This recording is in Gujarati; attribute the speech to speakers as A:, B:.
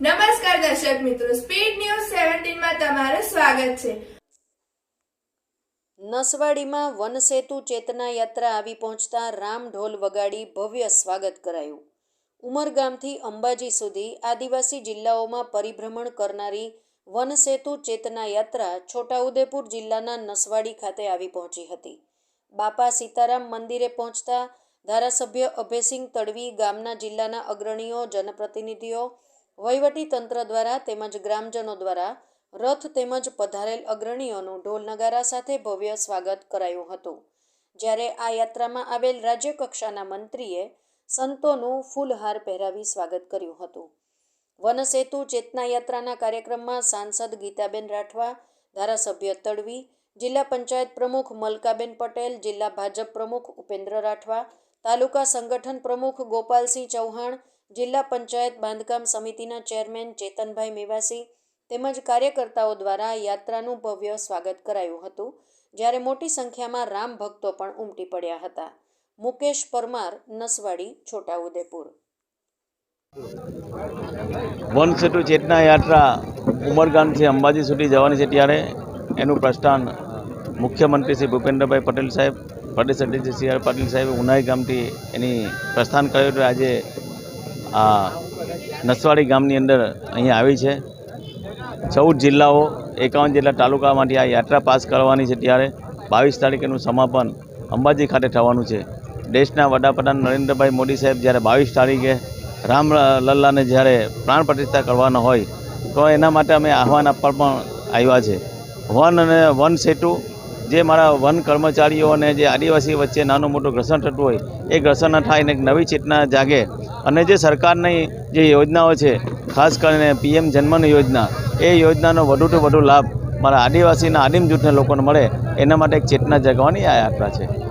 A: નમસ્કાર દર્શક મિત્રો સ્પીડ ન્યૂઝ સેવન્ટીનમાં તમારું સ્વાગત છે.
B: નસવાડીમાં વનસેતુ ચેતના યાત્રા આવી પહોંચતા રામ ઢોલ વગાડી ભવ્ય સ્વાગત કરાયું. ઉમરગામથી અંબાજી સુધી આદિવાસી જિલ્લાઓમાં પરિભ્રમણ કરનારી વનસેતુ ચેતના યાત્રા છોટાઉદેપુર જિલ્લાના નસવાડી ખાતે આવી પહોંચી હતી. બાપા સીતારામ મંદિરે પહોંચતા ધારાસભ્ય અભયસિંહ તડવી ગામના જિલ્લાના અગ્રણીઓ, જનપ્રતિનિધિઓ વહીવટી તંત્ર દ્વારા તેમજ ગ્રામજનો દ્વારા રથ તેમજ પધારેલ અગ્રણીઓનું ઢોલ નગારા સાથે ભવ્ય સ્વાગત કરાયું હતું. જ્યારે આ યાત્રામાં આવેલ રાજ્ય કક્ષાના મંત્રીએ સંતોનું ફૂલહાર પહેરાવી સ્વાગત કર્યું હતું. વનસેતુ ચેતના યાત્રાના કાર્યક્રમમાં સાંસદ ગીતાબેન રાઠવા, ધારાસભ્ય તડવી, જિલ્લા પંચાયત પ્રમુખ મલકાબેન પટેલ, જિલ્લા ભાજપ પ્રમુખ ઉપેન્દ્ર રાઠવા, તાલુકા સંગઠન પ્રમુખ ગોપાલસિંહ ચૌહાણ જિલ્લા પંચાયત બાંધકામ સમિતિના ચેરમેન ચેતનભાઈ મેવાસી તેમજ કાર્યકર્તાઓ દ્વારા યાત્રાનું ભવ્ય સ્વાગત કરાયું હતું, જ્યારે મોટી સંખ્યામાં રામ ભક્તો પણ ઉમટી પડ્યા હતા. મુકેશ પરમાર, નસવાડી, છોટાઉદેપુર.
C: વન સેતુ ચેતના યાત્રા ઉમરગામથી અંબાજી સુધી જવાની છે ત્યારે એનું પ્રસ્થાન મુખ્યમંત્રી શ્રી ભૂપેન્દ્રભાઈ પટેલ સાહેબ પ્રદેશ અધ્યક્ષ સી આર પાટીલ સાહેબે ઉનાઈ ગામથી એની પ્રસ્થાન કર્યું આજે આ નસવાડી ગામની અંદર અહીંયા આવી છે. ચૌદ જિલ્લાઓ એકાવન જેટલા તાલુકામાંથી આ યાત્રા પાસ કરવાની છે ત્યારે બાવીસ તારીખેનું સમાપન અંબાજી ખાતે થવાનું છે. દેશના વડાપ્રધાન નરેન્દ્રભાઈ મોદી સાહેબ જ્યારે બાવીસ તારીખે રામ લલ્લાને જ્યારે પ્રાણ પ્રતિષ્ઠા કરવાનો હોય તો એના માટે અમે આહવાન આપવા પણ આવ્યા છે. વન અને વન સેતુ જે મારા વન કર્મચારીઓ અને જે આદિવાસી વચ્ચે નાનું મોટું ઘર્ષણ થતું હોય, એ ઘર્ષણ ન થાય ને એક નવી ચેતના જાગે. અને જે સરકારની જે યોજનાઓ છે, ખાસ કરીને પીએમ જન્મન યોજના, એ યોજનાનો વધુથી વધુ લાભ મારા આદિવાસીના આદિમ જૂથને લોકોને મળે. એના માટે એક ચેતના જગાવવાની આ યાત્રા છે.